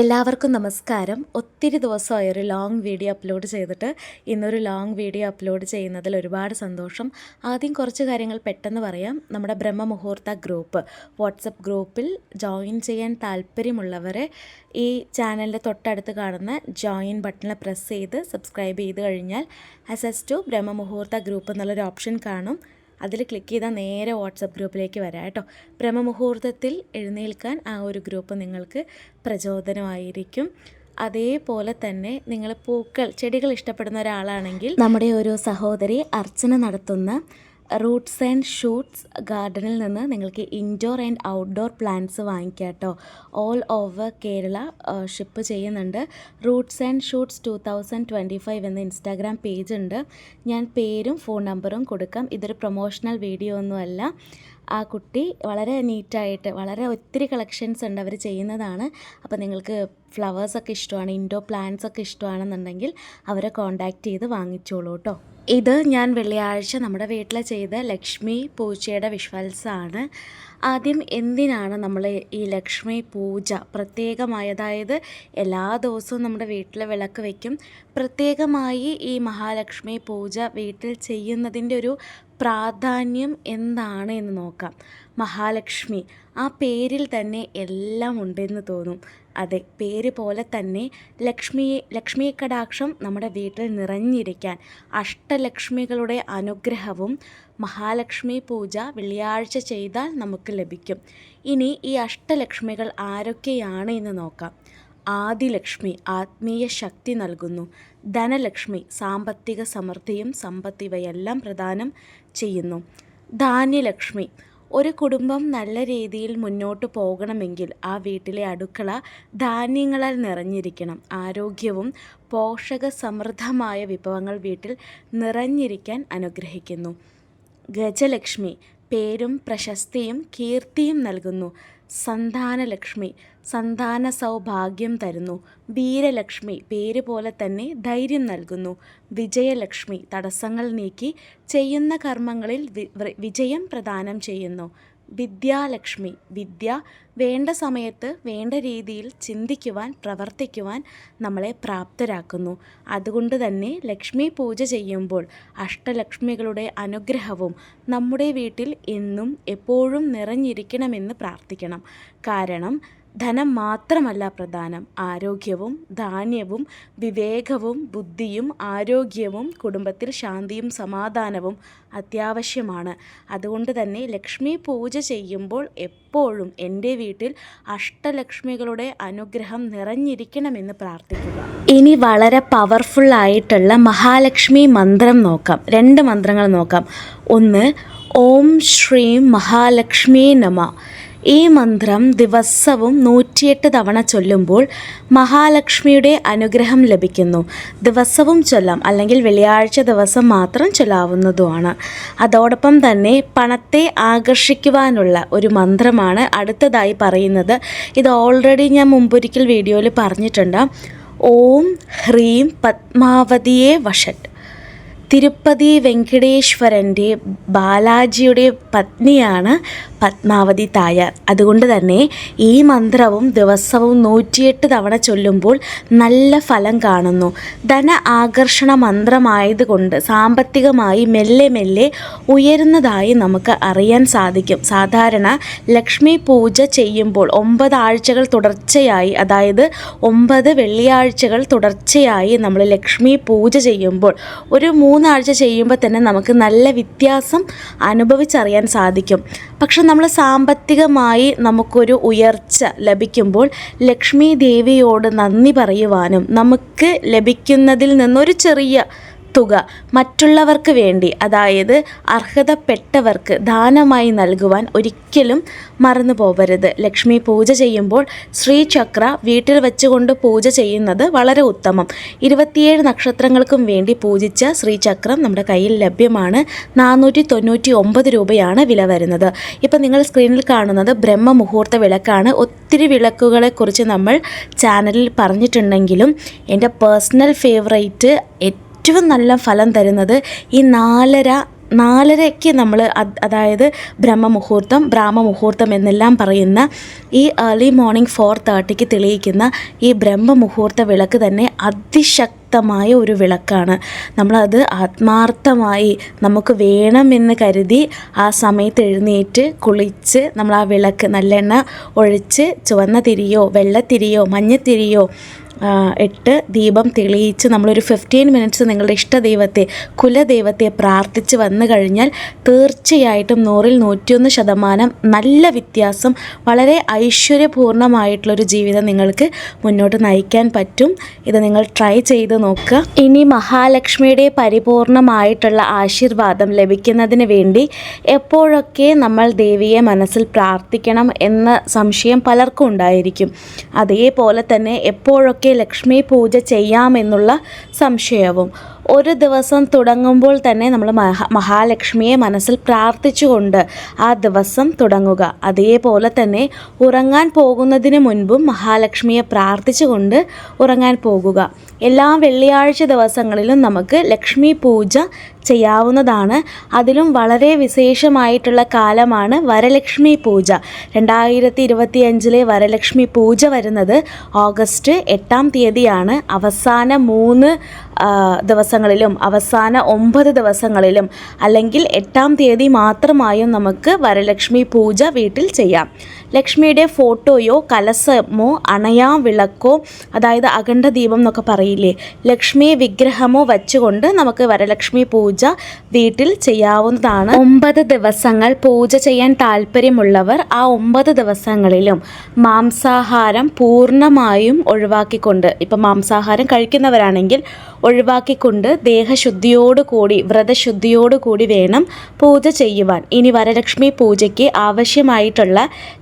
എല്ലാവർക്കും നമസ്കാരം. ഒത്തിരി ദിവസമായി ഒരു ലോങ് വീഡിയോ അപ്ലോഡ് ചെയ്തിട്ട് ഇന്നൊരു ലോങ് വീഡിയോ അപ്ലോഡ് ചെയ്യുന്നതിൽ ഒരുപാട് സന്തോഷം. ആദ്യം കുറച്ച് കാര്യങ്ങൾ പെട്ടെന്ന് പറയാം. നമ്മുടെ ബ്രഹ്മമുഹൂർത്ത ഗ്രൂപ്പ് വാട്സപ്പ് ഗ്രൂപ്പിൽ ജോയിൻ ചെയ്യാൻ താല്പര്യമുള്ളവരെ ഈ ചാനലിന്റെ തൊട്ടടുത്ത് കാണുന്ന ജോയിൻ ബട്ടണിൽ പ്രസ് ചെയ്ത് സബ്സ്ക്രൈബ് ചെയ്ത് കഴിഞ്ഞാൽ അസസ് ടു ബ്രഹ്മമുഹൂർത്ത ഗ്രൂപ്പ് എന്നുള്ളൊരു ഓപ്ഷൻ കാണും. അതിൽ ക്ലിക്ക് ചെയ്താൽ നേരെ വാട്സപ്പ് ഗ്രൂപ്പിലേക്ക് വരാം കേട്ടോ. ബ്രഹ്മമുഹൂർത്തത്തിൽ എഴുന്നേൽക്കാൻ ആ ഒരു ഗ്രൂപ്പ് നിങ്ങൾക്ക് പ്രചോദനമായിരിക്കും. അതേപോലെ തന്നെ നിങ്ങൾ പൂക്കൾ ചെടികൾ ഇഷ്ടപ്പെടുന്ന ഒരാളാണെങ്കിൽ നമ്മുടെ ഒരു സഹോദരി അർച്ചന നടത്തുന്ന റൂട്ട്സ് ആൻഡ് ഷൂട്ട്സ് ഗാർഡനിൽ നിന്ന് നിങ്ങൾക്ക് ഇൻഡോർ ആൻഡ് ഔട്ട്ഡോർ പ്ലാന്റ്സ് വാങ്ങിക്കാം കേട്ടോ. ഓൾ ഓവർ കേരള ഷിപ്പ് ചെയ്യുന്നുണ്ട്. Roots and shoots two thousand twenty five എന്ന ഇൻസ്റ്റാഗ്രാം പേജ് ഉണ്ട്. ഞാൻ പേരും ഫോൺ നമ്പറും കൊടുക്കാം. ഇതൊരു പ്രൊമോഷണൽ വീഡിയോ ഒന്നുമല്ല. ആ കുട്ടി വളരെ നീറ്റായിട്ട് വളരെ ഒത്തിരി കളക്ഷൻസ് ഉണ്ട് അവർ ചെയ്യുന്നതാണ്. അപ്പോൾ നിങ്ങൾക്ക് ഫ്ലവേഴ്സൊക്കെ ഇഷ്ടമാണ് ഇൻഡോർ പ്ലാന്റ്സ് ഒക്കെ ഇഷ്ടമാണെന്നുണ്ടെങ്കിൽ അവരെ കോൺടാക്റ്റ് ചെയ്ത് വാങ്ങിച്ചോളൂ കേട്ടോ. ഇത് ഞാൻ വെള്ളിയാഴ്ച നമ്മുടെ വീട്ടിൽ ചെയ്ത ലക്ഷ്മി പൂച്ചയുടെ വിഷ്വൽസാണ്. ആദ്യം എന്തിനാണ് നമ്മൾ ഈ ലക്ഷ്മി പൂജ പ്രത്യേകമായി അതായത് എല്ലാ ദിവസവും നമ്മുടെ വീട്ടിൽ വിളക്ക് വയ്ക്കും പ്രത്യേകമായി ഈ മഹാലക്ഷ്മി പൂജ വീട്ടിൽ ചെയ്യുന്നതിന്റെ ഒരു പ്രാധാന്യം എന്താണ് എന്ന് നോക്കാം. മഹാലക്ഷ്മി ആ പേരിൽ തന്നെ എല്ലാം ഉണ്ടെന്ന് തോന്നും. അതെ പേര് പോലെ തന്നെ ലക്ഷ്മിയെ ലക്ഷ്മി കടാക്ഷം നമ്മുടെ വീട്ടിൽ നിറഞ്ഞിരിക്കാൻ അഷ്ടലക്ഷ്മികളുടെ അനുഗ്രഹവും മഹാലക്ഷ്മി പൂജ വെള്ളിയാഴ്ച ചെയ്താൽ നമുക്ക് ലഭിക്കും. ഇനി ഈ അഷ്ടലക്ഷ്മികൾ ആരൊക്കെയാണ് എന്ന് നോക്കാം. ആദിലക്ഷ്മി ആത്മീയ ശക്തി നൽകുന്നു. ധനലക്ഷ്മി സാമ്പത്തിക സമൃദ്ധിയും സമ്പത്തിവയെല്ലാം പ്രദാനം ചെയ്യുന്നു. ധാന്യലക്ഷ്മി ഒരു കുടുംബം നല്ല രീതിയിൽ മുന്നോട്ട് പോകണമെങ്കിൽ ആ വീട്ടിലെ അടുക്കള ധാന്യങ്ങളാൽ നിറഞ്ഞിരിക്കണം. ആരോഗ്യവും പോഷക സമൃദ്ധമായ വിഭവങ്ങൾ വീട്ടിൽ നിറഞ്ഞിരിക്കാൻ അനുഗ്രഹിക്കുന്നു. ഗജലക്ഷ്മി. പേരും പ്രശസ്തിയും കീർത്തിയും നൽകുന്നു. സന്താനലക്ഷ്മി. സന്താന സൗഭാഗ്യം തരുന്നു. വീരലക്ഷ്മി പേര് പോലെ തന്നെ ധൈര്യം നൽകുന്നു. വിജയലക്ഷ്മി തടസ്സങ്ങൾ നീക്കി ചെയ്യുന്ന കർമ്മങ്ങളിൽ വിജയം പ്രദാനം ചെയ്യുന്നു. വിദ്യാലക്ഷ്മി. വിദ്യ വേണ്ട സമയത്ത് വേണ്ട രീതിയിൽ ചിന്തിക്കുവാൻ പ്രവർത്തിക്കുവാൻ നമ്മളെ പ്രാപ്തരാക്കുന്നു. അതുകൊണ്ട് തന്നെ ലക്ഷ്മി പൂജ ചെയ്യുമ്പോൾ അഷ്ടലക്ഷ്മികളുടെ അനുഗ്രഹവും നമ്മുടെ വീട്ടിൽ എന്നും എപ്പോഴും നിറഞ്ഞിരിക്കണമെന്ന് പ്രാർത്ഥിക്കണം. കാരണം ധനം മാത്രമല്ല പ്രധാനം. ആരോഗ്യവും ധാന്യവും വിവേകവും ബുദ്ധിയും ആരോഗ്യവും കുടുംബത്തിൽ ശാന്തിയും സമാധാനവും അത്യാവശ്യമാണ്. അതുകൊണ്ട് തന്നെ ലക്ഷ്മി പൂജ ചെയ്യുമ്പോൾ എപ്പോഴും എന്റെ വീട്ടിൽ അഷ്ടലക്ഷ്മികളുടെ അനുഗ്രഹം നിറഞ്ഞിരിക്കണമെന്ന് പ്രാർത്ഥിക്കുക. ഇനി വളരെ പവർഫുൾ ആയിട്ടുള്ള മഹാലക്ഷ്മി മന്ത്രം നോക്കാം. രണ്ട് മന്ത്രങ്ങൾ നോക്കാം. ഒന്ന് ഓം ശ്രീം മഹാലക്ഷ്മി നമ. ഈ മന്ത്രം ദിവസവും നൂറ്റിയെട്ട് തവണ ചൊല്ലുമ്പോൾ മഹാലക്ഷ്മിയുടെ അനുഗ്രഹം ലഭിക്കുന്നു. ദിവസവും ചൊല്ലാം അല്ലെങ്കിൽ വെള്ളിയാഴ്ച ദിവസം മാത്രം ചൊല്ലാവുന്നതുമാണ്. അതോടൊപ്പം തന്നെ പണത്തെ ആകർഷിക്കുവാനുള്ള ഒരു മന്ത്രമാണ് അടുത്തതായി പറയുന്നത്. ഇത് ഓൾറെഡി ഞാൻ മുമ്പൊരിക്കൽ വീഡിയോയിൽ പറഞ്ഞിട്ടുണ്ട്. ഓം ഹ്രീം പത്മാവതിയെ വഷട്ട് തിരുപ്പതി വെങ്കടേശ്വരന്റെ ബാലാജിയുടെ പത്നിയാണ് പത്മാവതി തായാർ. അതുകൊണ്ട് തന്നെ ഈ മന്ത്രവും ദിവസവും നൂറ്റിയെട്ട് തവണ ചൊല്ലുമ്പോൾ നല്ല ഫലം കാണുന്നു. ധന ആകർഷണ മന്ത്രമായതുകൊണ്ട് സാമ്പത്തികമായി മെല്ലെ മെല്ലെ ഉയരുന്നതായി നമുക്ക് അറിയാൻ സാധിക്കും. സാധാരണ ലക്ഷ്മി പൂജ ചെയ്യുമ്പോൾ ഒമ്പത് ആഴ്ചകൾ തുടർച്ചയായി അതായത് ഒമ്പത് വെള്ളിയാഴ്ചകൾ തുടർച്ചയായി നമ്മൾ ലക്ഷ്മി പൂജ ചെയ്യുമ്പോൾ ഒരു മൂന്നാഴ്ച ചെയ്യുമ്പോൾ തന്നെ നമുക്ക് നല്ല വ്യത്യാസം അനുഭവിച്ചറിയാൻ സാധിക്കും. പക്ഷെ നമ്മൾ സാമ്പത്തികമായി നമുക്കൊരു ഉയർച്ച ലഭിക്കുമ്പോൾ ലക്ഷ്മി ദേവിയോട് നന്ദി പറയുവാനും നമുക്ക് ലഭിക്കുന്നതിൽ നിന്നൊരു ചെറിയ തുക മറ്റുള്ളവർക്ക് വേണ്ടി അതായത് അർഹതപ്പെട്ടവർക്ക് ദാനമായി നൽകുവാൻ ഒരിക്കലും മറന്നു പോകരുത് ലക്ഷ്മി പൂജ ചെയ്യുമ്പോൾ ശ്രീചക്ര വീട്ടിൽ വെച്ചുകൊണ്ട് പൂജ ചെയ്യുന്നത് വളരെ ഉത്തമം. ഇരുപത്തിയേഴ് നക്ഷത്രങ്ങൾക്കും വേണ്ടി പൂജിച്ച ശ്രീചക്രം നമ്മുടെ കയ്യിൽ ലഭ്യമാണ്. നാനൂറ്റി തൊണ്ണൂറ്റി ഒമ്പത് രൂപയാണ് വില വരുന്നത്. ഇപ്പം നിങ്ങൾ സ്ക്രീനിൽ കാണുന്നത് ബ്രഹ്മ മുഹൂർത്ത വിളക്കാണ്. ഒത്തിരി വിളക്കുകളെക്കുറിച്ച് നമ്മൾ ചാനലിൽ പറഞ്ഞിട്ടുണ്ടെങ്കിലും എന്റെ പേഴ്സണൽ ഫേവറേറ്റ് ഏറ്റവും നല്ല ഫലം തരുന്നത് ഈ നാലര നാലരയ്ക്ക് നമ്മൾ അതായത് ബ്രഹ്മമുഹൂർത്തം ബ്രാഹ്മമുഹൂർത്തം എന്നെല്ലാം പറയുന്ന ഈ ഏർലി മോർണിംഗ് ഫോർ തേർട്ടിക്ക് തെളിയിക്കുന്ന ഈ ബ്രഹ്മമുഹൂർത്ത വിളക്ക് തന്നെ അതിശക്തമായ ഒരു വിളക്കാണ്. നമ്മളത് ആത്മാർത്ഥമായി നമുക്ക് വേണമെന്ന് കരുതി ആ സമയത്ത് എഴുന്നേറ്റ് കുളിച്ച് നമ്മൾ ആ വിളക്ക് നല്ലെണ്ണ ഒഴിച്ച് ചുവന്ന തിരിയോ വെള്ളത്തിരിയോ മഞ്ഞത്തിരിയോ ആ, ഇട്ട് ദീപം തെളിയിച്ച് നമ്മളൊരു ഫിഫ്റ്റീൻ മിനിറ്റ്സ് നിങ്ങളുടെ ഇഷ്ടദൈവത്തെ കുലദൈവത്തെ പ്രാർത്ഥിച്ച് വന്നു കഴിഞ്ഞാൽ തീർച്ചയായിട്ടും നൂറിൽ നൂറ്റിയൊന്ന് ശതമാനം നല്ല വ്യത്യാസം വളരെ ഐശ്വര്യപൂർണമായിട്ടുള്ളൊരു ജീവിതം നിങ്ങൾക്ക് മുന്നോട്ട് നയിക്കാൻ പറ്റും. ഇത് നിങ്ങൾ ട്രൈ ചെയ്ത് നോക്കുക. ഇനി മഹാലക്ഷ്മിയുടെ പരിപൂർണമായിട്ടുള്ള ആശീർവാദം ലഭിക്കുന്നതിന് വേണ്ടി എപ്പോഴൊക്കെ നമ്മൾ ദേവിയെ മനസ്സിൽ പ്രാർത്ഥിക്കണം എന്ന സംശയം പലർക്കും ഉണ്ടായിരിക്കും. അതേപോലെ തന്നെ എപ്പോഴൊക്കെ ലക്ഷ്മി പൂജ ചെയ്യാമെന്നുള്ള സംശയവും. ഒരു ദിവസം തുടങ്ങുമ്പോൾ തന്നെ നമ്മൾ മഹാ മഹാലക്ഷ്മിയെ മനസ്സിൽ പ്രാർത്ഥിച്ചുകൊണ്ട് ആ ദിവസം തുടങ്ങുക. അതേപോലെ തന്നെ ഉറങ്ങാൻ പോകുന്നതിന് മുൻപും മഹാലക്ഷ്മിയെ പ്രാർത്ഥിച്ചുകൊണ്ട് ഉറങ്ങാൻ പോകുക. എല്ലാ വെള്ളിയാഴ്ച ദിവസങ്ങളിലും നമുക്ക് ലക്ഷ്മി പൂജ ചെയ്യാവുന്നതാണ്. അതിലും വളരെ വിശേഷമായിട്ടുള്ള കാലമാണ് വരലക്ഷ്മി പൂജ. രണ്ടായിരത്തി ഇരുപത്തി അഞ്ചിലെ വരലക്ഷ്മി പൂജ വരുന്നത് ഓഗസ്റ്റ് എട്ടാം തീയതിയാണ്. അവസാന മൂന്ന് ദിവസങ്ങളിലും അവസാന ഒമ്പത് ദിവസങ്ങളിലും അല്ലെങ്കിൽ എട്ടാം തീയതി മാത്രമായും നമുക്ക് വരലക്ഷ്മി പൂജ വീട്ടിൽ ചെയ്യാം. ലക്ഷ്മിയുടെ ഫോട്ടോയോ കലസമോ അണയാ വിളക്കോ അതായത് അഖണ്ഡ ദീപം എന്നൊക്കെ പറയില്ലേ ലക്ഷ്മി വിഗ്രഹമോ വെച്ചുകൊണ്ട് നമുക്ക് വരലക്ഷ്മി പൂജ വീട്ടിൽ ചെയ്യാവുന്നതാണ്. ഒമ്പത് ദിവസങ്ങൾ പൂജ ചെയ്യാൻ താല്പര്യമുള്ളവർ ആ ഒമ്പത് ദിവസങ്ങളിലും മാംസാഹാരം പൂർണമായും ഒഴിവാക്കിക്കൊണ്ട് ഇപ്പം മാംസാഹാരം കഴിക്കുന്നവരാണെങ്കിൽ ഒഴിവാക്കിക്കൊണ്ട് ദേഹശുദ്ധിയോടുകൂടി വ്രതശുദ്ധിയോടുകൂടി വേണം പൂജ ചെയ്യുവാൻ. ഇനി വരലക്ഷ്മി പൂജയ്ക്ക് ആവശ്യമായിട്ടുള്ള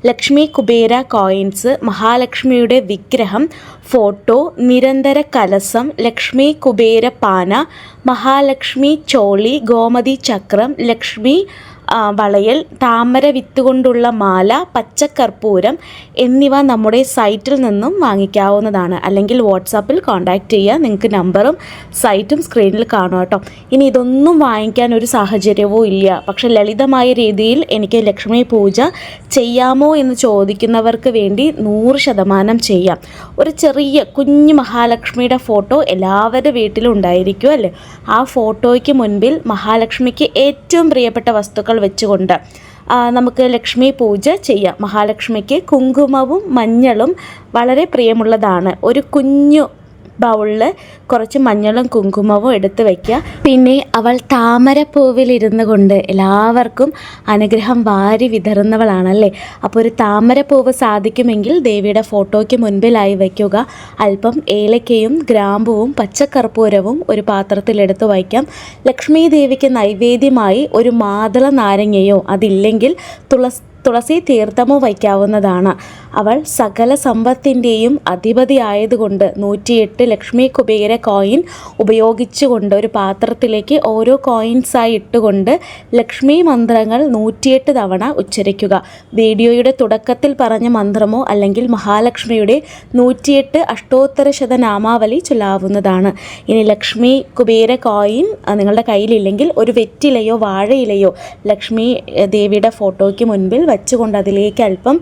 ലക്ഷ്മി കുബേര കോയിൻസ് മഹാലക്ഷ്മിയുടെ വിഗ്രഹം ഫോട്ടോ നിരന്തര കലസം ലക്ഷ്മി കുബേര പാന മഹാലക്ഷ്മി ചോളി ഗോമതി ചക്രം ലക്ഷ്മി വളയൽ താമര വിത്ത് കൊണ്ടുള്ള മാല പച്ചക്കർപ്പൂരം എന്നിവ നമ്മുടെ സൈറ്റിൽ നിന്നും വാങ്ങിക്കാവുന്നതാണ്. അല്ലെങ്കിൽ വാട്സാപ്പിൽ കോൺടാക്റ്റ് ചെയ്യുക. നിങ്ങൾക്ക് നമ്പറും സൈറ്റും സ്ക്രീനിൽ കാണും കേട്ടോ. ഇനി ഇതൊന്നും വാങ്ങിക്കാൻ ഒരു സാഹചര്യവും ഇല്ല. പക്ഷെ ലളിതമായ രീതിയിൽ എനിക്ക് ലക്ഷ്മി പൂജ ചെയ്യാമോ എന്ന് ചോദിക്കുന്നവർക്ക് വേണ്ടി നൂറ് ശതമാനം ചെയ്യാം. ഒരു ചെറിയ കുഞ്ഞു മഹാലക്ഷ്മിയുടെ ഫോട്ടോ എല്ലാവരുടെ വീട്ടിലും ഉണ്ടായിരിക്കും അല്ലേ? ആ ഫോട്ടോയ്ക്ക് മുൻപിൽ മഹാലക്ഷ്മിക്ക് ഏറ്റവും പ്രിയപ്പെട്ട വസ്തുക്കൾ വെച്ചുകൊണ്ട് നമുക്ക് ലക്ഷ്മി പൂജ ചെയ്യാം. മഹാലക്ഷ്മിക്ക് കുങ്കുമവും മഞ്ഞളും വളരെ പ്രിയമുള്ളതാണ്. ഒരു കുഞ്ഞു ബൗളിൽ കുറച്ച് മഞ്ഞളും കുങ്കുമവും എടുത്ത് വയ്ക്കുക പിന്നെ അവൾ താമരപ്പൂവിലിരുന്ന് കൊണ്ട് എല്ലാവർക്കും അനുഗ്രഹം വാരി വിതറുന്നവളാണല്ലേ? അപ്പോൾ ഒരു താമരപ്പൂവ് സാധിക്കുമെങ്കിൽ ദേവിയുടെ ഫോട്ടോയ്ക്ക് മുൻപിലായി വയ്ക്കുക അല്പം ഏലക്കയും ഗ്രാമ്പുവും പച്ചക്കർപ്പൂരവും ഒരു പാത്രത്തിലെടുത്ത് വയ്ക്കാം. ലക്ഷ്മി ദേവിക്ക് നൈവേദ്യമായി ഒരു മാതള നാരങ്ങയോ അതില്ലെങ്കിൽ തുളസി തുളസി തീർത്ഥമോ വയ്ക്കാവുന്നതാണ്. അവൾ സകല സമ്പത്തിന്റെയും അധിപതി ആയതുകൊണ്ട് നൂറ്റിയെട്ട് ലക്ഷ്മി കുബേര കോയിൻ ഉപയോഗിച്ചുകൊണ്ട് ഒരു പാത്രത്തിലേക്ക് ഓരോ കോയിൻസായി ഇട്ടുകൊണ്ട് ലക്ഷ്മി മന്ത്രങ്ങൾ നൂറ്റിയെട്ട് തവണ ഉച്ചരിക്കുക. വീഡിയോയുടെ തുടക്കത്തിൽ പറഞ്ഞ മന്ത്രമോ അല്ലെങ്കിൽ മഹാലക്ഷ്മിയുടെ നൂറ്റിയെട്ട് അഷ്ടോത്തര ശതനാമാവലി ചൊല്ലാവുന്നതാണ്. ഇനി ലക്ഷ്മി കുബേര കോയിൻ നിങ്ങളുടെ കയ്യിലില്ലെങ്കിൽ ഒരു വെറ്റിലയോ വാഴയിലയോ ലക്ഷ്മി ദേവിയുടെ ഫോട്ടോയ്ക്ക് മുൻപിൽ വെച്ചുകൊണ്ട് അതിലേക്ക് അല്പം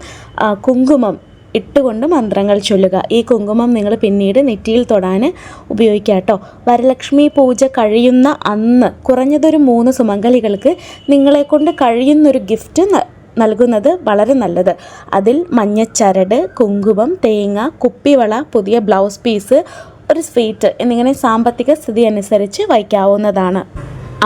കുങ്കുമം ഇട്ടുകൊണ്ട് മന്ത്രങ്ങൾ ചൊല്ലുക. ഈ കുങ്കുമം നിങ്ങൾ പിന്നീട് നെറ്റിയിൽ തൊടാൻ ഉപയോഗിക്കുക കേട്ടോ. വരലക്ഷ്മി പൂജ കഴിയുന്ന അന്ന് കുറഞ്ഞതൊരു മൂന്ന് സുമംഗലികൾക്ക് നിങ്ങളെക്കൊണ്ട് കഴിയുന്നൊരു ഗിഫ്റ്റ് നൽകുന്നത് വളരെ നല്ലത്. അതിൽ മഞ്ഞച്ചരട് കുങ്കുമം തേങ്ങ കുപ്പിവള പുതിയ ബ്ലൗസ് പീസ് ഒരു സ്വീറ്റ് എന്നിങ്ങനെ സാമ്പത്തിക സ്ഥിതി അനുസരിച്ച് വയ്ക്കാവുന്നതാണ്.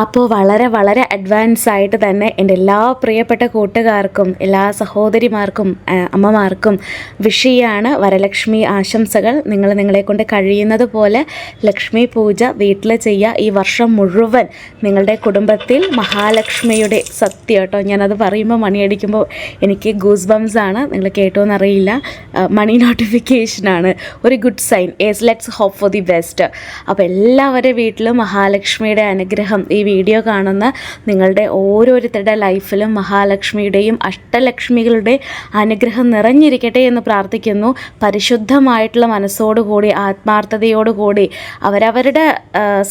അപ്പോൾ വളരെ വളരെ അഡ്വാൻസ് ആയിട്ട് തന്നെ എന്റെ എല്ലാ പ്രിയപ്പെട്ട കൂട്ടുകാർക്കും എല്ലാ സഹോദരിമാർക്കും അമ്മമാർക്കും വിഷയാണ് വരലക്ഷ്മി ആശംസകൾ. നിങ്ങൾ നിങ്ങളെ കൊണ്ട് കഴിയുന്നത് പോലെ ലക്ഷ്മി പൂജ വീട്ടിൽ ചെയ്യുക. ഈ വർഷം മുഴുവൻ നിങ്ങളുടെ കുടുംബത്തിൽ മഹാലക്ഷ്മിയുടെ സത്യം കേട്ടോ. ഞാനത് പറയുമ്പോൾ മണിയടിക്കുമ്പോൾ എനിക്ക് ഗൂസ് ബംസ് ആണ്. നിങ്ങൾ കേട്ടോന്നറിയില്ല. മണി നോട്ടിഫിക്കേഷനാണ് ഒരു good sign as let's hope for the best അപ്പോൾ എല്ലാവരുടെ വീട്ടിലും മഹാലക്ഷ്മിയുടെ അനുഗ്രഹം ഈ വീഡിയോ കാണുന്ന നിങ്ങളുടെ ഓരോരുത്തരുടെ ലൈഫിലും മഹാലക്ഷ്മിയുടെയും അഷ്ടലക്ഷ്മികളുടെ അനുഗ്രഹം നിറഞ്ഞിരിക്കട്ടെ എന്ന് പ്രാർത്ഥിക്കുന്നു. പരിശുദ്ധമായിട്ടുള്ള മനസ്സോടുകൂടി ആത്മാർത്ഥതയോടുകൂടി അവരവരുടെ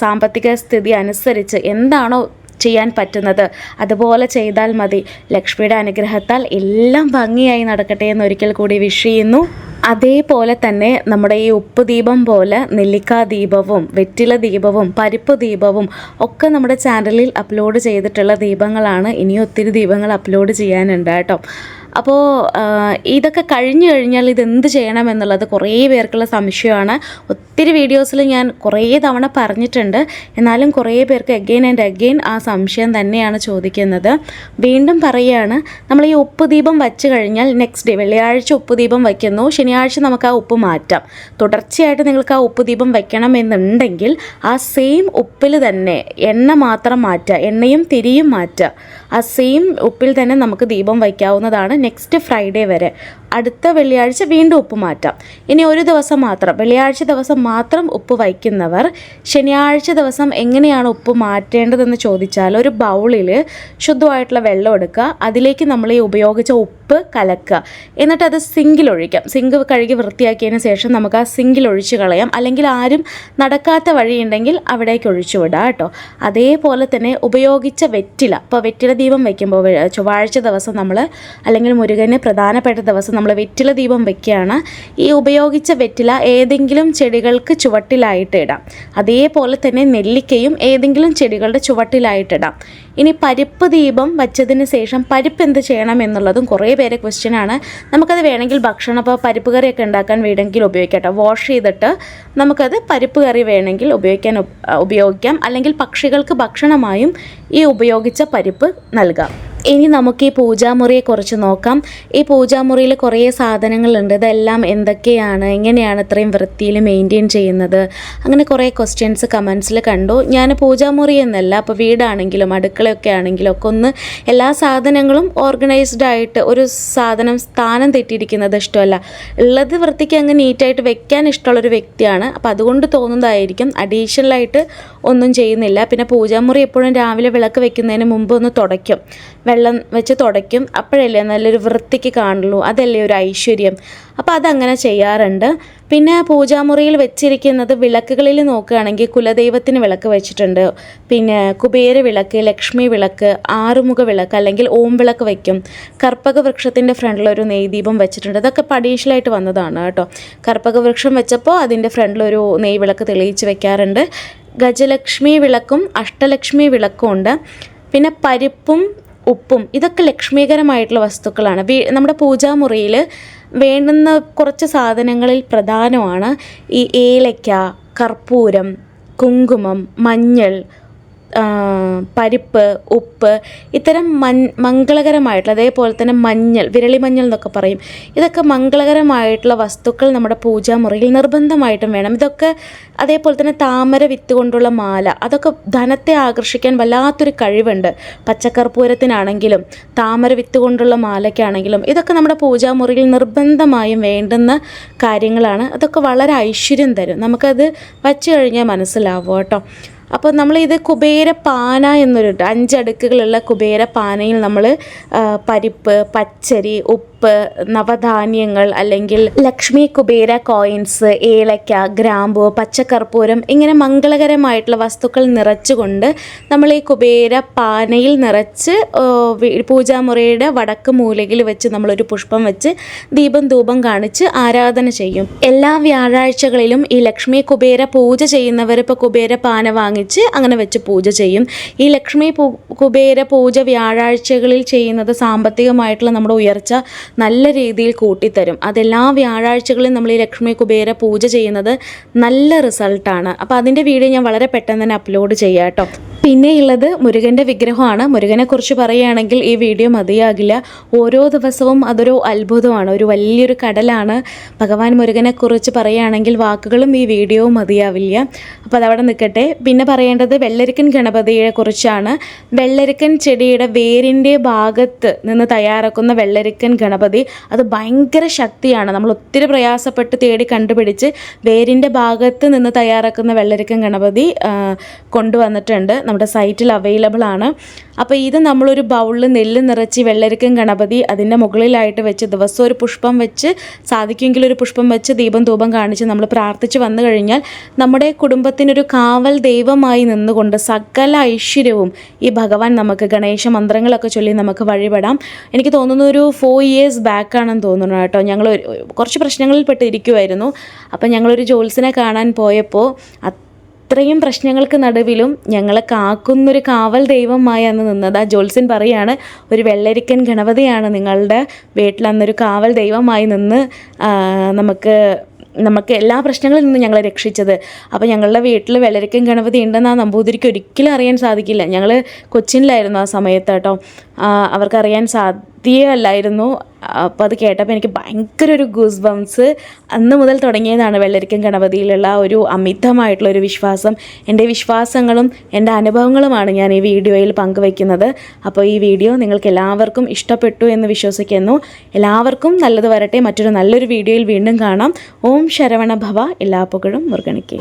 സാമ്പത്തിക സ്ഥിതി അനുസരിച്ച് എന്താണോ ചെയ്യാൻ പറ്റുന്നത് അതുപോലെ ചെയ്താൽ മതി. ലക്ഷ്മിയുടെ അനുഗ്രഹത്താൽ എല്ലാം ഭംഗിയായി നടക്കട്ടെ എന്ന് ഒരിക്കൽ കൂടി വിഷ് ചെയ്യുന്നു. അതേപോലെ തന്നെ നമ്മുടെ ഈ ഉപ്പ് ദീപം പോലെ നെല്ലിക്കാ ദീപവും വെറ്റില ദീപവും പരിപ്പ് ദീപവും ഒക്കെ നമ്മുടെ ചാനലിൽ അപ്ലോഡ് ചെയ്തിട്ടുള്ള ദീപങ്ങളാണ്. ഇനിയും ഒത്തിരി ദീപങ്ങൾ അപ്ലോഡ് ചെയ്യാനുണ്ട് കേട്ടോ. അപ്പോൾ ഇതൊക്കെ കഴിഞ്ഞു കഴിഞ്ഞാൽ ഇതെന്ത് ചെയ്യണം എന്നുള്ളത് കുറേ പേർക്കുള്ള സംശയമാണ്. ഒത്തിരി വീഡിയോസിൽ ഞാൻ കുറേ തവണ പറഞ്ഞിട്ടുണ്ട്. എന്നാലും കുറേ പേർക്ക് അഗെയിൻ ആൻഡ് അഗെയിൻ ആ സംശയം തന്നെയാണ് ചോദിക്കുന്നത്. വീണ്ടും പറയുകയാണ് നമ്മൾ ഈ ഉപ്പ് ദീപം വച്ച് കഴിഞ്ഞാൽ നെക്സ്റ്റ് ഡേ വെള്ളിയാഴ്ച ഉപ്പ് ദീപം വയ്ക്കുന്നു. ശനിയാഴ്ച നമുക്ക് ആ ഉപ്പ് മാറ്റാം. തുടർച്ചയായിട്ട് നിങ്ങൾക്ക് ആ ഉപ്പ് ദീപം വയ്ക്കണം എന്നുണ്ടെങ്കിൽ ആ സെയിം ഉപ്പിൽ തന്നെ എണ്ണ മാത്രം മാറ്റുക. എണ്ണയും തിരിയും മാറ്റുക. ആ സെയിം ഉപ്പിൽ തന്നെ നമുക്ക് ദീപം വയ്ക്കാവുന്നതാണ് നെക്സ്റ്റ് ഫ്രൈഡേ വരെ. അടുത്ത വെള്ളിയാഴ്ച വീണ്ടും ഉപ്പ് മാറ്റാം. ഇനി ഒരു ദിവസം മാത്രം വെള്ളിയാഴ്ച ദിവസം മാത്രം ഉപ്പ് വയ്ക്കുന്നവർ ശനിയാഴ്ച ദിവസം എങ്ങനെയാണ് ഉപ്പ് മാറ്റേണ്ടതെന്ന് ചോദിച്ചാൽ ഒരു ബൗളിൽ ശുദ്ധമായിട്ടുള്ള വെള്ളം എടുക്കുക അതിലേക്ക് നമ്മൾ ഈ ഉപയോഗിച്ച ഉപ്പ് കലക്കുക. എന്നിട്ട് അത് സിങ്കിൽ ഒഴിക്കാം. സിങ്ക് കഴുകി വൃത്തിയാക്കിയതിന് ശേഷം നമുക്ക് ആ സിങ്കിൽ ഒഴിച്ച് കളയാം. അല്ലെങ്കിൽ ആരും നടക്കാത്ത വഴിയുണ്ടെങ്കിൽ അവിടേക്ക് ഒഴിച്ചു വിടാം കേട്ടോ. അതേപോലെ തന്നെ ഉപയോഗിച്ച വെറ്റില. ഇപ്പോൾ വെറ്റില ദീപം വയ്ക്കുമ്പോൾ വെ- ചൊവ്വാഴ്ച ദിവസം നമ്മൾ അല്ലെങ്കിൽ മുരുകന് പ്രധാനപ്പെട്ട ദിവസം നമ്മൾ വെറ്റില ദീപം വെക്കുകയാണ്. ഈ ഉപയോഗിച്ച വെറ്റില ഏതെങ്കിലും ചെടികൾക്ക് ചുവട്ടിലായിട്ട് ഇടാം. അതേപോലെ തന്നെ നെല്ലിക്കയും ഏതെങ്കിലും ചെടികളുടെ ചുവട്ടിലായിട്ട് ഇടാം. ഇനി പരിപ്പ് ദീപം വച്ചതിന് ശേഷം പരിപ്പ് എന്ത് ചെയ്യണം എന്നുള്ളതും കുറേ പേരെ ക്വസ്റ്റ്യനാണ് നമുക്കത് വേണമെങ്കിൽ ഭക്ഷണം അപ്പോൾ പരിപ്പ് കറിയൊക്കെ ഉണ്ടാക്കാൻ വേണമെങ്കിൽ ഉപയോഗിക്കാം വാഷ് ചെയ്തിട്ട് നമുക്കത് പരിപ്പ് കറി വേണമെങ്കിൽ ഉപയോഗിക്കാൻ ഉപയോഗിക്കാം. അല്ലെങ്കിൽ പക്ഷികൾക്ക് ഭക്ഷണമായും ഈ ഉപയോഗിച്ച പരിപ്പ് നൽകാം. ഇനി നമുക്ക് ഈ പൂജാമുറിയെ കുറിച്ച് നോക്കാം. ഈ പൂജാമുറിയിൽ കുറേ സാധനങ്ങളുണ്ട്. ഇതെല്ലാം എന്തൊക്കെയാണ്? എങ്ങനെയാണ് ഇത്രയും വൃത്തിയിൽ മെയിന്റെയിൻ ചെയ്യുന്നത്? അങ്ങനെ കുറേ ക്വസ്റ്റ്യൻസ് കമൻസിൽ കണ്ടു. ഞാൻ പൂജാമുറി എന്നല്ല അപ്പോൾ വീടാണെങ്കിലും അടുക്കളയൊക്കെ ആണെങ്കിലും ഒക്കെ ഒന്ന് എല്ലാ സാധനങ്ങളും ഓർഗനൈസ്ഡ് ആയിട്ട് ഒരു സാധനം സ്ഥാനം തെറ്റിയിരിക്കുന്നത് ഇഷ്ടമല്ല. ഉള്ളത് വൃത്തിക്ക് അങ്ങ് നീറ്റായിട്ട് വെക്കാൻ ഇഷ്ടമുള്ളൊരു വ്യക്തിയാണ്. അപ്പോൾ അതുകൊണ്ട് തോന്നുന്നതായിരിക്കും. അഡീഷണലായിട്ട് ഒന്നും ചെയ്യുന്നില്ല. പിന്നെ പൂജാമുറി എപ്പോഴും രാവിലെ വിളക്ക് വെക്കുന്നതിന് മുമ്പ് ഒന്ന് തുടയ്ക്കും. വെള്ളം വെച്ച് തുടയ്ക്കും. അപ്പോഴല്ലേ നല്ലൊരു വൃത്തിക്ക് കാണുള്ളൂ. അതല്ലേ ഒരു ഐശ്വര്യം. അപ്പോൾ അതങ്ങനെ ചെയ്യാറുണ്ട്. പിന്നെ പൂജാമുറിയിൽ വെച്ചിരിക്കുന്നത് വിളക്കുകളിൽ നോക്കുകയാണെങ്കിൽ കുലദൈവത്തിന് വിളക്ക് വെച്ചിട്ടുണ്ട്. പിന്നെ കുബേര വിളക്ക് ലക്ഷ്മി വിളക്ക് ആറുമുഖ വിളക്ക് അല്ലെങ്കിൽ ഓം വിളക്ക് വയ്ക്കും കർപ്പക വൃക്ഷത്തിന്റെ ഫ്രണ്ടിൽ ഒരു നെയ്ദീപം വെച്ചിട്ടുണ്ട്. അതൊക്കെ പടീഷലായിട്ട് വന്നതാണ് കേട്ടോ. കർപ്പക വൃക്ഷം വെച്ചപ്പോൾ അതിന്റെ ഫ്രണ്ടിലൊരു നെയ് വിളക്ക് തെളിയിച്ച് വെക്കാറുണ്ട്. ഗജലക്ഷ്മി വിളക്കും അഷ്ടലക്ഷ്മി വിളക്കും ഉണ്ട്. പിന്നെ പരിപ്പും ഉപ്പും ഇതൊക്കെ ലക്ഷ്മീകരമായിട്ടുള്ള വസ്തുക്കളാണ്. നമ്മുടെ പൂജാമുറിയിൽ വേണ്ടുന്ന കുറച്ച് സാധനങ്ങളിൽ പ്രധാനമാണ് ഈ ഏലയ്ക്ക കർപ്പൂരം കുങ്കുമം മഞ്ഞൾ പരിപ്പ് ഉപ്പ് ഇത്തരം മൺ മംഗളകരമായിട്ടുള്ള അതേപോലെ തന്നെ മഞ്ഞൾ വിരളി മഞ്ഞൾ എന്നൊക്കെ പറയും. ഇതൊക്കെ മംഗളകരമായിട്ടുള്ള വസ്തുക്കൾ നമ്മുടെ പൂജാമുറിയിൽ നിർബന്ധമായിട്ടും വേണം. ഇതൊക്കെ അതേപോലെ തന്നെ താമര വിത്ത് കൊണ്ടുള്ള മാല അതൊക്കെ ധനത്തെ ആകർഷിക്കാൻ വല്ലാത്തൊരു കഴിവുണ്ട്. പച്ചക്കർപ്പൂരത്തിനാണെങ്കിലും താമര വിത്ത് കൊണ്ടുള്ള മാലയ്ക്കാണെങ്കിലും ഇതൊക്കെ നമ്മുടെ പൂജാമുറിയിൽ നിർബന്ധമായും വേണ്ടുന്ന കാര്യങ്ങളാണ്. അതൊക്കെ വളരെ ഐശ്വര്യം തരും. നമുക്കത് വച്ചു കഴിഞ്ഞാൽ മനസ്സിലാവും കേട്ടോ. അപ്പോൾ നമ്മളിത് കുബേര പാന എന്നൊരു അഞ്ചടുക്കുകളുള്ള കുബേര പാനയിൽ നമ്മൾ പരിപ്പ് പച്ചരി ഉപ്പ് നവധാന്യങ്ങൾ അല്ലെങ്കിൽ ലക്ഷ്മി കുബേര കോയിൻസ് ഏലക്ക ഗ്രാമ്പു പച്ചക്കർപ്പൂരം ഇങ്ങനെ മംഗളകരമായിട്ടുള്ള വസ്തുക്കൾ നിറച്ചുകൊണ്ട് നമ്മൾ ഈ കുബേര പാനയിൽ നിറച്ച് പൂജാമുറിയുടെ വടക്ക് മൂലയിൽ വെച്ച് നമ്മളൊരു പുഷ്പം വെച്ച് ദീപം ധൂപം കാണിച്ച് ആരാധന ചെയ്യും. എല്ലാ വ്യാഴാഴ്ചകളിലും ഈ ലക്ഷ്മി കുബേര പൂജ ചെയ്യുന്നവർ ഇപ്പോൾ കുബേര പാന വാങ്ങിച്ച് അങ്ങനെ വെച്ച് പൂജ ചെയ്യും. ഈ ലക്ഷ്മി കുബേര പൂജ വ്യാഴാഴ്ചകളിൽ ചെയ്യുന്നത് സാമ്പത്തികമായിട്ടുള്ള നമ്മുടെ ഉയർച്ച നല്ല രീതിയിൽ കൂട്ടിത്തരും. അതെല്ലാ വ്യാഴാഴ്ചകളിലും നമ്മൾ ഈ ലക്ഷ്മി കുബേര പൂജ ചെയ്യുന്നത് നല്ല റിസൾട്ടാണ് അപ്പോൾ അതിന്റെ വീഡിയോ ഞാൻ വളരെ പെട്ടെന്ന് തന്നെ അപ്ലോഡ് ചെയ്യാം കേട്ടോ. പിന്നെയുള്ളത് മുരുകന്റെ വിഗ്രഹമാണ്. മുരുകനെക്കുറിച്ച് പറയുകയാണെങ്കിൽ ഈ വീഡിയോ മതിയാകില്ല. ഓരോ ദിവസവും അതൊരു അത്ഭുതമാണ്. ഒരു വലിയൊരു കടലാണ്. ഭഗവാൻ മുരുകനെക്കുറിച്ച് പറയുകയാണെങ്കിൽ വാക്കുകളും ഈ വീഡിയോ മതിയാവില്ല. അപ്പോൾ അതവിടെ നിൽക്കട്ടെ. പിന്നെ പറയേണ്ടത് വെള്ളരിക്കൻ ഗണപതിയെ കുറിച്ചാണ്. വെള്ളരിക്കൻ ചെടിയുടെ വേരിന്റെ ഭാഗത്ത് നിന്ന് തയ്യാറാക്കുന്ന വെള്ളരിക്കൻ ഗണപതി അത് ഭയങ്കര ശക്തിയാണ്. നമ്മൾ ഒത്തിരി പ്രയാസപ്പെട്ട് തേടി കണ്ടുപിടിച്ച് വേരിന്റെ ഭാഗത്ത് നിന്ന് തയ്യാറാക്കുന്ന വെള്ളരിക്കൻ ഗണപതി കൊണ്ടുവന്നിട്ടുണ്ട്. നമ്മുടെ സൈറ്റിൽ അവൈലബിൾ ആണ്. അപ്പോൾ ഇത് നമ്മളൊരു ബൗളിൽ നെല്ല് നിറച്ച് വെള്ളരിക്കം ഗണപതി അതിന്റെ മുകളിലായിട്ട് വെച്ച് ദിവസം ഒരു പുഷ്പം വെച്ച് സാധിക്കുമെങ്കിൽ ഒരു പുഷ്പം വെച്ച് ദീപം ധൂപം കാണിച്ച് നമ്മൾ പ്രാർത്ഥിച്ച് വന്നു കഴിഞ്ഞാൽ നമ്മുടെ കുടുംബത്തിനൊരു കാവൽ ദൈവമായി നിന്നുകൊണ്ട് സകല ഐശ്വര്യവും ഈ ഭഗവാൻ നമുക്ക് ഗണേശ മന്ത്രങ്ങളൊക്കെ ചൊല്ലി നമുക്ക് വഴിപെടാം. എനിക്ക് തോന്നുന്നു ഒരു ഫോർ ഇയേഴ്സ് ബാക്കാണെന്ന് തോന്നുന്നു കേട്ടോ. ഞങ്ങൾ കുറച്ച് പ്രശ്നങ്ങളിൽ പെട്ടിരിക്കുമായിരുന്നു അപ്പം ഞങ്ങളൊരു ജോൽസിനെ കാണാൻ പോയപ്പോൾ അത്രയും പ്രശ്നങ്ങൾക്ക് നടുവിലും ഞങ്ങളെ കാക്കുന്നൊരു കാവൽ ദൈവമായി അന്ന് നിന്നത്. ആ ജോത്സ്യൻ പറയാണ് ഒരു വെള്ളരിക്കൻ ഗണപതിയാണ് നിങ്ങളുടെ വീട്ടിൽ അന്നൊരു കാവൽ ദൈവമായി നിന്ന് നമുക്ക് നമുക്ക് എല്ലാ പ്രശ്നങ്ങളിൽ നിന്നും ഞങ്ങളെ രക്ഷിച്ചത്. അപ്പോൾ ഞങ്ങളുടെ വീട്ടിൽ വെള്ളരിക്കൻ ഗണപതി ഉണ്ടെന്ന് ആ നമ്പൂതിരിക്ക് ഒരിക്കലും അറിയാൻ സാധിക്കില്ല. ഞങ്ങൾ കൊച്ചിനിലായിരുന്നു ആ സമയത്ത് കേട്ടോ. അവർക്കറിയാൻ അവർക്കറിയാൻ സാധ്യമല്ലായിരുന്നു അപ്പോൾ അത് കേട്ടപ്പോൾ എനിക്ക് ഭയങ്കര ഒരു ഗൂസ് ബംസ് അന്ന് മുതൽ തുടങ്ങിയതാണ് വെള്ളരിക്കൻ ഗണപതിയിലുള്ള ഒരു അമിതമായിട്ടുള്ള ഒരു വിശ്വാസം. എന്റെ വിശ്വാസങ്ങളും എന്റെ അനുഭവങ്ങളുമാണ് ഞാൻ ഈ വീഡിയോയിൽ പങ്കുവയ്ക്കുന്നത്. അപ്പോൾ ഈ വീഡിയോ നിങ്ങൾക്ക് എല്ലാവർക്കും ഇഷ്ടപ്പെട്ടു എന്ന് വിശ്വസിക്കുന്നു. എല്ലാവർക്കും നല്ലത് വരട്ടെ. മറ്റൊരു നല്ലൊരു വീഡിയോയിൽ വീണ്ടും കാണാം. ഓം ശരവണ ഭവ എല്ലാ പുകഴും മുറുകണിക്ക്.